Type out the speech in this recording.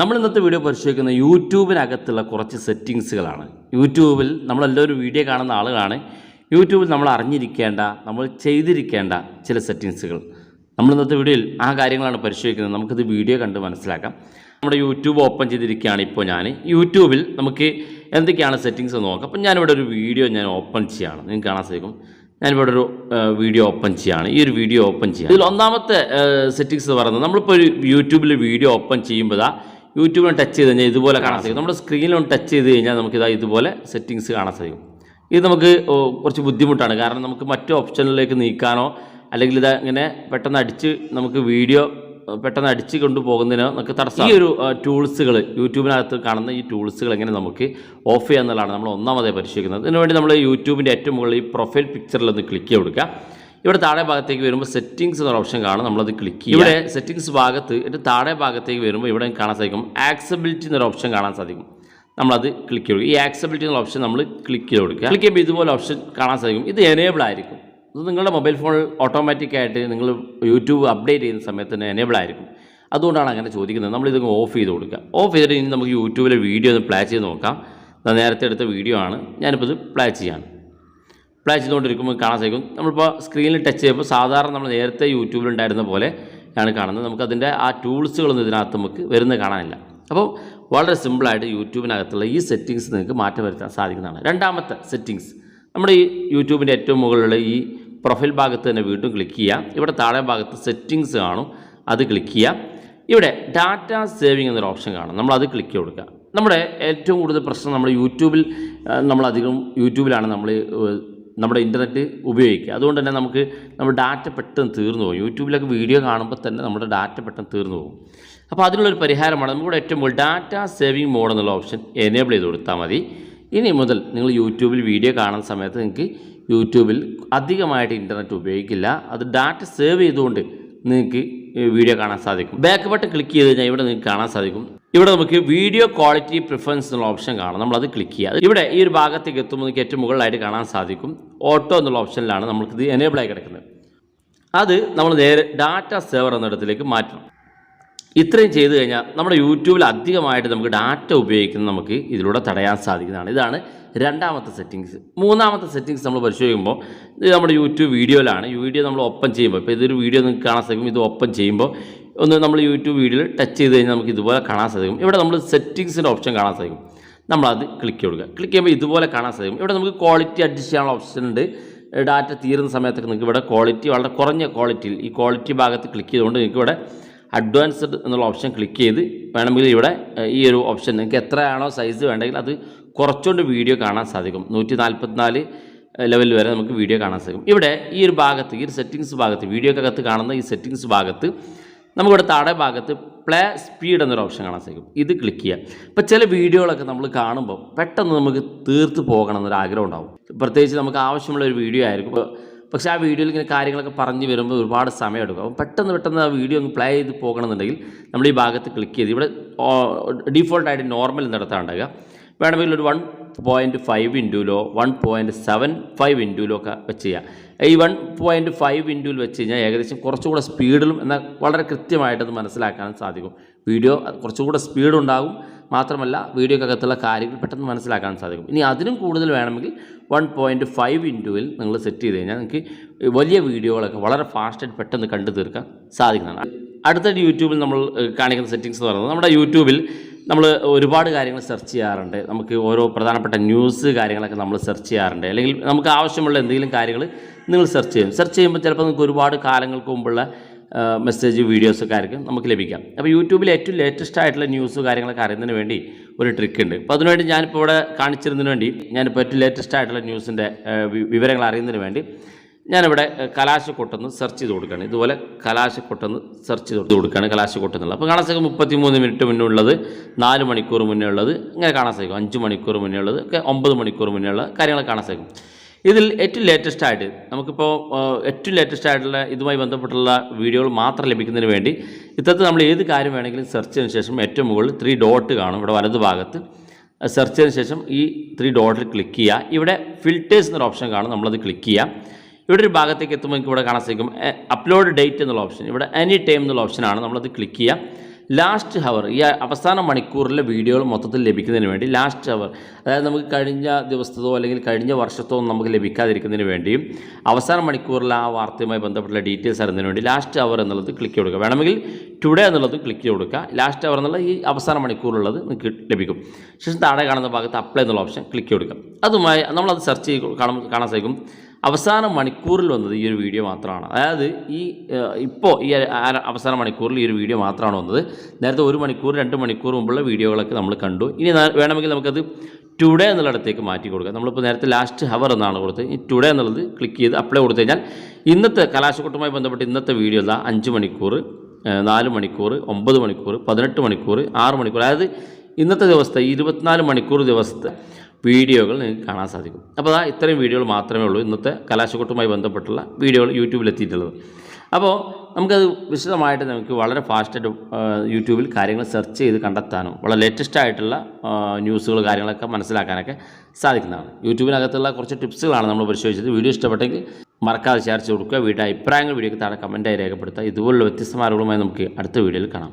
നമ്മൾ ഇന്നത്തെ വീഡിയോ പരിശോധിക്കുന്ന യൂട്യൂബിനകത്തുള്ള കുറച്ച് സെറ്റിങ്സുകളാണ്. യൂട്യൂബിൽ നമ്മളെല്ലാവരും വീഡിയോ കാണുന്ന ആളുകളാണ്. യൂട്യൂബിൽ നമ്മൾ അറിഞ്ഞിരിക്കേണ്ട നമ്മൾ ചെയ്തിരിക്കേണ്ട ചില സെറ്റിങ്സുകൾ. നമ്മൾ ഇന്നത്തെ വീഡിയോയിൽ ആ കാര്യങ്ങളാണ് പരിശോധിക്കുന്നത്. നമുക്കിത് വീഡിയോ കണ്ട് മനസ്സിലാക്കാം. നമ്മുടെ യൂട്യൂബ് ഓപ്പൺ ചെയ്തിരിക്കുകയാണ് ഇപ്പോൾ ഞാൻ. യൂട്യൂബിൽ നമുക്ക് എന്തൊക്കെയാണ് സെറ്റിങ്സ് എന്ന് നോക്കാം. അപ്പം ഞാനിവിടെ ഒരു വീഡിയോ ഞാൻ ഓപ്പൺ ചെയ്യുകയാണ്. നിങ്ങൾക്ക് കാണാൻ സാധിക്കും. ഞാനിവിടെ ഒരു വീഡിയോ ഓപ്പൺ ചെയ്യുകയാണ്. ഈ ഒരു വീഡിയോ ഓപ്പൺ ചെയ്യുക ഇതിൽ ഒന്നാമത്തെ സെറ്റിങ്സ് എന്ന് പറയുന്നത് നമ്മളിപ്പോൾ ഒരു യൂട്യൂബിൽ വീഡിയോ ഓപ്പൺ ചെയ്യുമ്പോൾ യൂട്യൂബിൽ ടച്ച് ചെയ്ത് കഴിഞ്ഞാൽ ഇതുപോലെ കാണാൻ സാധിക്കും. നമ്മുടെ സ്ക്രീനിലൊന്ന് ടച്ച് ചെയ്ത് കഴിഞ്ഞാൽ നമുക്കിതാ ഇതുപോലെ സെറ്റിങ്സ് കാണാൻ സാധിക്കും. ഇത് നമുക്ക് കുറച്ച് ബുദ്ധിമുട്ടാണ്. കാരണം നമുക്ക് മറ്റു ഓപ്ഷനിലേക്ക് നീക്കാനോ അല്ലെങ്കിൽ ഇത് ഇങ്ങനെ പെട്ടെന്ന് അടിച്ച് നമുക്ക് വീഡിയോ പെട്ടെന്ന് അടിച്ച് കൊണ്ടുപോകുന്നതിനോ നമുക്ക് തടസ്സം ഈ ഒരു ടൂൾസുകൾ യൂട്യൂബിനകത്ത് കാണുന്ന ഈ ടൂൾസുകൾ എങ്ങനെ നമുക്ക് ഓഫ് ചെയ്യാന്നുള്ളതാണ് നമ്മൾ ഒന്നാമതായി പരിശോധിക്കുന്നത്. അതിനുവേണ്ടി നമ്മൾ യൂട്യൂബിന്റെ ഏറ്റവും മുകളിൽ ഈ പ്രൊഫൈൽ പിക്ചറിൽ ഒന്ന് ക്ലിക്ക് ചെയ്ത് കൊടുക്കുക. ഇവിടെ താഴെ ഭാഗത്തേക്ക് വരുമ്പോൾ സെറ്റിംഗ്സ് എന്ന ഓപ്ഷൻ കാണും. നമ്മളത് ക്ലിക്ക് ചെയ്യും ഇവിടെ സെറ്റിംഗ്സ് ഭാഗത്ത് ഇതിന്റെ താഴെ ഭാഗത്തേക്ക് വരുമ്പോൾ ഇവിടെ കാണാൻ സാധിക്കും. ആക്സബിലിറ്റി എന്നൊരു ഓപ്ഷൻ കാണാൻ സാധിക്കും. നമ്മളത് ക്ലിക്ക് ചെയ്യും ഈ ആക്സബിലിറ്റി എന്നുള്ള ഓപ്ഷൻ നമ്മൾ ക്ലിക്ക് ചെയ്ത് കൊടുക്കുക. ക്ലിക്ക് ചെയ്യുമ്പോൾ ഇതുപോലെ ഓപ്ഷൻ കാണാൻ സാധിക്കും. ഇത് എനേബിൾ ആയിരിക്കും. ഇത് നിങ്ങളുടെ മൊബൈൽ ഫോണിൽ ഓട്ടോമാറ്റിക്കായിട്ട് നിങ്ങൾ യൂട്യൂബ് അപ്ഡേറ്റ് ചെയ്യുന്ന സമയത്ത് തന്നെ എനേബിൾ ആയിരിക്കും. അതുകൊണ്ടാണ് അങ്ങനെ ചോദിക്കുന്നത്. നമ്മൾ നമ്മളിത് ഓഫ് ചെയ്ത് കൊടുക്കുക. ഓഫ് ചെയ്തിട്ട് ഇനി നമുക്ക് യൂട്യൂബിലെ വീഡിയോ ഒന്ന് പ്ലേ ചെയ്ത് നോക്കാം. നേരത്തെ എടുത്ത വീഡിയോ ആണ്. ഞാനിപ്പോൾ ഇത് പ്ലേ ചെയ്യാണ് പ്ലേ ചെയ്തുകൊണ്ടിരിക്കുമ്പോൾ കാണാൻ സാധിക്കും. നമ്മളിപ്പോൾ സ്ക്രീനിൽ ടച്ച് ചെയ്യുമ്പോൾ സാധാരണ നമ്മൾ നേരത്തെ യൂട്യൂബിൽ ഉണ്ടായിരുന്ന പോലെ ആണ് കാണുന്നത്. നമുക്കതിന്റെ ആ ടൂൾസുകളൊന്നും ഇതിനകത്ത് നമുക്ക് വരുന്നത് കാണാനില്ല. അപ്പോൾ വളരെ സിമ്പിളായിട്ട് യൂട്യൂബിനകത്തുള്ള ഈ സെറ്റിങ്സ് നിങ്ങൾക്ക് മാറ്റം വരുത്താൻ സാധിക്കുന്നതാണ്. രണ്ടാമത്തെ സെറ്റിങ്സ് നമ്മുടെ ഈ യൂട്യൂബിന്റെ ഏറ്റവും മുകളിലുള്ള ഈ പ്രൊഫൈൽ ഭാഗത്ത് തന്നെ വീണ്ടും ക്ലിക്ക് ചെയ്യുക. ഇവിടെ താഴെ ഭാഗത്ത് സെറ്റിങ്സ് കാണും. അത് ക്ലിക്ക് ചെയ്യുക. ഇവിടെ ഡാറ്റ സേവിങ് എന്നൊരു ഓപ്ഷൻ കാണും. നമ്മൾ അത് ക്ലിക്ക് കൊടുക്കുക. നമ്മുടെ ഏറ്റവും കൂടുതൽ പ്രശ്നം നമ്മൾ യൂട്യൂബിൽ നമ്മളധികം യൂട്യൂബിലാണ് നമ്മൾ നമ്മുടെ ഇന്റർനെറ്റ് ഉപയോഗിക്കുക. അതുകൊണ്ട് തന്നെ നമുക്ക് നമ്മുടെ ഡാറ്റ പെട്ടെന്ന് തീർന്നു പോകും. യൂട്യൂബിലൊക്കെ വീഡിയോ കാണുമ്പോൾ തന്നെ നമ്മുടെ ഡാറ്റ പെട്ടെന്ന് തീർന്നു പോകും. അപ്പോൾ അതിനുള്ളൊരു പരിഹാരമാണ് നമുക്കിവിടെ ഏറ്റവും മുകളിൽ ഡാറ്റ സേവിങ് മോഡ് എന്നുള്ള ഓപ്ഷൻ എനേബിൾ ചെയ്ത് കൊടുത്താൽ മതി. ഇനി മുതൽ നിങ്ങൾ യൂട്യൂബിൽ വീഡിയോ കാണുന്ന സമയത്ത് നിങ്ങൾക്ക് യൂട്യൂബിൽ അധികമായിട്ട് ഇന്റർനെറ്റ് ഉപയോഗിക്കില്ല. അത് ഡാറ്റ സേവ് ചെയ്തുകൊണ്ട് നിങ്ങൾക്ക് വീഡിയോ കാണാൻ സാധിക്കും. ബാക്ക് ബട്ടൺ ക്ലിക്ക് ചെയ്ത് കഴിഞ്ഞാൽ ഇവിടെ നിങ്ങൾക്ക് കാണാൻ സാധിക്കും. ഇവിടെ നമുക്ക് വീഡിയോ ക്വാളിറ്റി പ്രിഫറൻസ് എന്നുള്ള ഓപ്ഷൻ കാണാം. നമ്മളത് ക്ലിക്ക് ചെയ്യുക. ഇവിടെ ഈ ഒരു ഭാഗത്തേക്ക് എത്തുമ്പോൾ നമുക്ക് ഏറ്റവും മുകളിലായിട്ട് കാണാൻ സാധിക്കും. ഓട്ടോ എന്നുള്ള ഓപ്ഷനിലാണ് നമ്മൾക്ക് എനേബിൾ ആയി കിടക്കുന്നത്. അത് നമ്മൾ നേരെ ഡാറ്റ സേവർ എന്നിടത്തിലേക്ക് മാറ്റണം. ഇത്രയും ചെയ്തു കഴിഞ്ഞാൽ നമ്മുടെ യൂട്യൂബിൽ അധികമായിട്ട് നമുക്ക് ഡാറ്റ ഉപയോഗിക്കുന്നത് നമുക്ക് ഇതിലൂടെ തടയാൻ സാധിക്കുന്നതാണ്. ഇതാണ് രണ്ടാമത്തെ സെറ്റിങ്സ് മൂന്നാമത്തെ സെറ്റിങ്സ് നമ്മൾ പരിശോധിക്കുമ്പോൾ ഇത് നമ്മുടെ യൂട്യൂബ് വീഡിയോയിലാണ് വീഡിയോ നമ്മൾ ഓപ്പൺ ചെയ്യുമ്പോൾ ഇപ്പോൾ ഇതൊരു വീഡിയോ നിങ്ങൾക്ക് കാണാൻ സാധിക്കും. ഇത് ഓപ്പൺ ചെയ്യുമ്പോൾ ഒന്ന് നമ്മൾ യൂട്യൂബ് വീഡിയോയിൽ ടച്ച് ചെയ്ത് കഴിഞ്ഞാൽ നമുക്ക് ഇതുപോലെ കാണാൻ സാധിക്കും. ഇവിടെ നമ്മൾ സെറ്റിങ്സിന്റെ ഓപ്ഷൻ കാണാൻ സാധിക്കും. നമ്മളത് ക്ലിക്ക് കൊടുക്കുക. ക്ലിക്ക് ചെയ്യുമ്പോൾ ഇതുപോലെ കാണാൻ സാധിക്കും. ഇവിടെ നമുക്ക് ക്വാളിറ്റി അഡ്ജസ്റ്റ് ചെയ്യാനുള്ള ഓപ്ഷൻ ഉണ്ട്. ഡാറ്റ തീരുന്ന സമയത്തൊക്കെ നിങ്ങൾക്ക് ഇവിടെ ക്വാളിറ്റി വളരെ കുറഞ്ഞ ക്വാളിറ്റിയിൽ ഈ ക്വാളിറ്റി ഭാഗത്ത് ക്ലിക്ക് ചെയ്തുകൊണ്ട് നിങ്ങൾക്ക് ഇവിടെ അഡ്വാൻസ്ഡ് എന്നുള്ള ഓപ്ഷൻ ക്ലിക്ക് ചെയ്ത് വേണമെങ്കിൽ ഇവിടെ ഈ ഒരു ഓപ്ഷൻ നിങ്ങൾക്ക് എത്രയാണോ സൈസ് വേണ്ടെങ്കിൽ അത് കുറച്ചുകൊണ്ട് വീഡിയോ കാണാൻ സാധിക്കും. നൂറ്റി നാൽപ്പത്തിനാല് ലെവൽ വരെ നമുക്ക് വീഡിയോ കാണാൻ സാധിക്കും. ഇവിടെ ഈ ഒരു ഭാഗത്ത് ഈ ഒരു സെറ്റിങ്സ് ഭാഗത്ത് വീഡിയോക്കകത്ത് കാണുന്ന ഈ സെറ്റിങ്സ് ഭാഗത്ത് നമുക്കിവിടെ താഴെ ഭാഗത്ത് പ്ലേ സ്പീഡ് എന്നൊരു ഓപ്ഷൻ കാണാൻ സാധിക്കും. ഇത് ക്ലിക്ക് ചെയ്യുക ഇപ്പോൾ ചില വീഡിയോകളൊക്കെ നമ്മൾ കാണുമ്പോൾ പെട്ടെന്ന് നമുക്ക് തീർത്ത് പോകണം എന്നൊരു ആഗ്രഹം ഉണ്ടാവും. പ്രത്യേകിച്ച് നമുക്ക് ആവശ്യമുള്ള ഒരു വീഡിയോ ആയിരിക്കും. പക്ഷേ ആ വീഡിയോയിൽ ഇങ്ങനെ കാര്യങ്ങളൊക്കെ പറഞ്ഞു വരുമ്പോൾ ഒരുപാട് സമയം എടുക്കും. അപ്പം പെട്ടെന്ന് പെട്ടെന്ന് ആ വീഡിയോ ഒന്ന് പ്ലേ ചെയ്ത് പോകണമെന്നുണ്ടെങ്കിൽ നമ്മൾ ഈ ഭാഗത്ത് ക്ലിക്ക് ചെയ്ത് ഇവിടെ ഡീഫോൾട്ടായിട്ട് നോർമൽ എന്നിടത്താണ് ഉണ്ടാകുക വേണമെങ്കിൽ ഒരു വൺ പോയിന്റ് ഫൈവ് ഇന്റൂലോ വൺ പോയിന്റ് സെവൻ ഫൈവ് ഇന്റൂലോ ഒക്കെ വെച്ച് ചെയ്യാം. ഈ വൺ പോയിന്റ് ഫൈവ് ഇന്റൂൽ വെച്ച് കഴിഞ്ഞാൽ ഏകദേശം കുറച്ചുകൂടെ സ്പീഡിലും എന്നാൽ വളരെ കൃത്യമായിട്ടത് മനസ്സിലാക്കാൻ സാധിക്കും. വീഡിയോ കുറച്ചുകൂടെ സ്പീഡ് ഉണ്ടാകും. മാത്രമല്ല വീഡിയോക്കകത്തുള്ള കാര്യങ്ങൾ പെട്ടെന്ന് മനസ്സിലാക്കാൻ സാധിക്കും. ഇനി അതിനും കൂടുതൽ വേണമെങ്കിൽ വൺ പോയിന്റ് ഫൈവ് ഇന്റുവിൽ നിങ്ങൾ സെറ്റ് ചെയ്ത് കഴിഞ്ഞാൽ നിങ്ങൾക്ക് വലിയ വീഡിയോകളൊക്കെ വളരെ ഫാസ്റ്റായിട്ട് പെട്ടെന്ന് കണ്ടു തീർക്കാൻ സാധിക്കുന്നതാണ്. അടുത്ത യൂട്യൂബിൽ നമ്മൾ കാണിക്കുന്ന സെറ്റിങ്സ് എന്ന് പറയുന്നത് നമ്മുടെ യൂട്യൂബിൽ നമ്മൾ ഒരുപാട് കാര്യങ്ങൾ സെർച്ച് ചെയ്യാറുണ്ട്. നമുക്ക് ഓരോ പ്രധാനപ്പെട്ട ന്യൂസ് കാര്യങ്ങളൊക്കെ നമ്മൾ സെർച്ച് ചെയ്യാറുണ്ട്. അല്ലെങ്കിൽ നമുക്ക് ആവശ്യമുള്ള എന്തെങ്കിലും കാര്യങ്ങൾ നിങ്ങൾ സെർച്ച് ചെയ്യും. സെർച്ച് ചെയ്യുമ്പോൾ ചിലപ്പോൾ നിങ്ങൾക്ക് ഒരുപാട് കാലങ്ങൾക്ക് മുമ്പുള്ള മെസ്സേജ് വീഡിയോസൊക്കെ ആയിരിക്കും നമുക്ക് ലഭിക്കാം. അപ്പോൾ യൂട്യൂബിൽ ഏറ്റവും ലേറ്റസ്റ്റ് ആയിട്ടുള്ള ന്യൂസ് കാര്യങ്ങളൊക്കെ അറിയുന്നതിന് വേണ്ടി ഒരു ട്രിക്ക് ഉണ്ട്. അപ്പോൾ അതിനുവേണ്ടി ഞാനിപ്പോൾ ഇവിടെ കാണിച്ചിരുന്നതിന് വേണ്ടി ഞാനിപ്പോൾ ഏറ്റവും ലേറ്റസ്റ്റ് ആയിട്ടുള്ള ന്യൂസിന്റെ വിവരങ്ങൾ അറിയുന്നതിന് വേണ്ടി ഞാനിവിടെ കലാശക്കൊട്ടെന്ന് സെർച്ച് ചെയ്ത് കൊടുക്കുകയാണ്. ഇതുപോലെ കലാശക്കൊട്ടെന്ന് സെർച്ച് ചെയ്ത് കൊടുക്കുകയാണ് കലാശക്കൊട്ടെന്നുള്ളത് അപ്പോൾ കാണാൻ സാധിക്കും മുപ്പത്തി മൂന്ന് മിനിറ്റ് മുന്നേ ഉള്ളത് നാല് മണിക്കൂർ മുന്നേ ഉള്ളത് ഇങ്ങനെ കാണാൻ സാധിക്കും. അഞ്ച് മണിക്കൂർ മുന്നേ ഉള്ളത് ഒക്കെ ഒമ്പത് മണിക്കൂർ മുന്നേ ഉള്ള കാര്യങ്ങൾ കാണാൻ സാധിക്കും. ഇതിൽ ഏറ്റവും ലേറ്റസ്റ്റ് ആയിട്ട് നമുക്കിപ്പോൾ ഏറ്റവും ലേറ്റസ്റ്റ് ആയിട്ടുള്ള ഇതുമായി ബന്ധപ്പെട്ടുള്ള വീഡിയോകൾ മാത്രം ലഭിക്കുന്നതിന് വേണ്ടി ഇത്തരത്തിൽ നമ്മൾ ഏത് കാര്യം വേണമെങ്കിലും സെർച്ച് ചെയ്തതിന് ശേഷം ഏറ്റവും മുകളിൽ ത്രീ ഡോട്ട് കാണും. ഇവിടെ വലത് ഭാഗത്ത് സെർച്ച് ചെയ്തതിന് ശേഷം ഈ ത്രീ ഡോട്ടിൽ ക്ലിക്ക് ചെയ്യുക. ഇവിടെ ഫിൽറ്റേഴ്സ് എന്നൊരു ഓപ്ഷൻ കാണും. നമ്മളത് ക്ലിക്ക് ചെയ്യുക. ഇവിടെ ഒരു ഭാഗത്തേക്ക് എത്തുമ്പോൾ നമുക്ക് ഇവിടെ കാണാൻ സാധിക്കും. അപ്ലോഡ് ഡേറ്റ് എന്നുള്ള ഓപ്ഷൻ ഇവിടെ എനി ടൈം എന്നുള്ള ഓപ്ഷനാണ് നമ്മളത് ക്ലിക്ക് ചെയ്യുക ലാസ്റ്റ് ഹവർ ഈ അവസാന മണിക്കൂറിലെ വീഡിയോകൾ മൊത്തത്തിൽ ലഭിക്കുന്നതിന് വേണ്ടി ലാസ്റ്റ് ഹവർ അതായത് നമുക്ക് കഴിഞ്ഞ ദിവസത്തോ അല്ലെങ്കിൽ കഴിഞ്ഞ വർഷത്തോ നമുക്ക് ലഭിക്കാതിരിക്കുന്നതിന് വേണ്ടിയും അവസാന മണിക്കൂറിൽ ആ വാർത്തയുമായി ബന്ധപ്പെട്ടുള്ള ഡീറ്റെയിൽസ് അറിയുന്നതിന് വേണ്ടി ലാസ്റ്റ് ഹവർ എന്നുള്ളത് ക്ലിക്ക് കൊടുക്കുക. വേണമെങ്കിൽ ടുഡേ എന്നുള്ളത് ക്ലിക്ക് കൊടുക്കുക. ലാസ്റ്റ് ഹവർ എന്നുള്ള ഈ അവസാന മണിക്കൂറിലുള്ളത് നിങ്ങൾക്ക് ലഭിക്കും. ശേഷം താഴെ കാണുന്ന ഭാഗത്ത് അപ്ലൈ എന്നുള്ള ഓപ്ഷൻ ക്ലിക്ക് കൊടുക്കുക. അതുമായി നമ്മളത് സെർച്ച് ചെയ്ത് കാണാൻ സാധിക്കും. അവസാന മണിക്കൂറിൽ വന്നത് ഈ ഒരു വീഡിയോ മാത്രമാണ്. അതായത് ഈ ഇപ്പോൾ ഈ അവസാന മണിക്കൂറിൽ ഈ ഒരു വീഡിയോ മാത്രമാണ് വന്നത്. നേരത്തെ ഒരു മണിക്കൂർ രണ്ട് മണിക്കൂർ മുമ്പുള്ള വീഡിയോകളൊക്കെ നമ്മൾ കണ്ടു. ഇനി വേണമെങ്കിൽ നമുക്കത് ടുഡേ എന്നുള്ളിടത്തേക്ക് മാറ്റി കൊടുക്കാം. നമ്മളിപ്പോൾ നേരത്തെ ലാസ്റ്റ് ഹവർ എന്നാണ് കൊടുത്തത്. ഈ ടുഡേ എന്നുള്ളത് ക്ലിക്ക് ചെയ്ത് അപ്ലൈ കൊടുത്തു കഴിഞ്ഞാൽ ഇന്നത്തെ കലാശക്കൂട്ടുമായി ബന്ധപ്പെട്ട് ഇന്നത്തെ വീഡിയോ ഇതാ അഞ്ച് മണിക്കൂർ നാല് മണിക്കൂർ ഒമ്പത് മണിക്കൂർ പതിനെട്ട് മണിക്കൂർ ആറ് മണിക്കൂർ. അതായത് ഇന്നത്തെ ദിവസത്തെ ഇരുപത്തിനാല് മണിക്കൂർ ദിവസത്തെ വീഡിയോകൾ നിങ്ങൾക്ക് കാണാൻ സാധിക്കും. അപ്പോൾ ആ ഇത്രയും വീഡിയോകൾ മാത്രമേ ഉള്ളൂ. ഇന്നത്തെ കലാശക്കൂട്ടുമായി ബന്ധപ്പെട്ടുള്ള വീഡിയോകൾ യൂട്യൂബിൽ എത്തിയിട്ടുള്ളത്. അപ്പോൾ നമുക്കത് വിശദമായിട്ട് നമുക്ക് വളരെ ഫാസ്റ്റായിട്ട് യൂട്യൂബിൽ കാര്യങ്ങൾ സെർച്ച് ചെയ്ത് കണ്ടെത്താനും വളരെ ലേറ്റസ്റ്റ് ആയിട്ടുള്ള ന്യൂസുകൾ കാര്യങ്ങളൊക്കെ മനസ്സിലാക്കാനൊക്കെ സാധിക്കുന്നതാണ്. യൂട്യൂബിനകത്തുള്ള കുറച്ച് ടിപ്സുകളാണ് നമ്മൾ പരിശോധിച്ചത്. വീഡിയോ ഇഷ്ടപ്പെട്ടെങ്കിൽ മറക്കാതെ ഷെയർ കൊടുക്കുക. വീട്ടിൽ അഭിപ്രായങ്ങൾ വീഡിയോക്ക് താഴെ കമന്റായി രേഖപ്പെടുത്തുക. ഇതുപോലുള്ള വ്യത്യസ്തമായ അറിവുകളുമായി നമുക്ക് അടുത്ത വീഡിയോയിൽ കാണാം.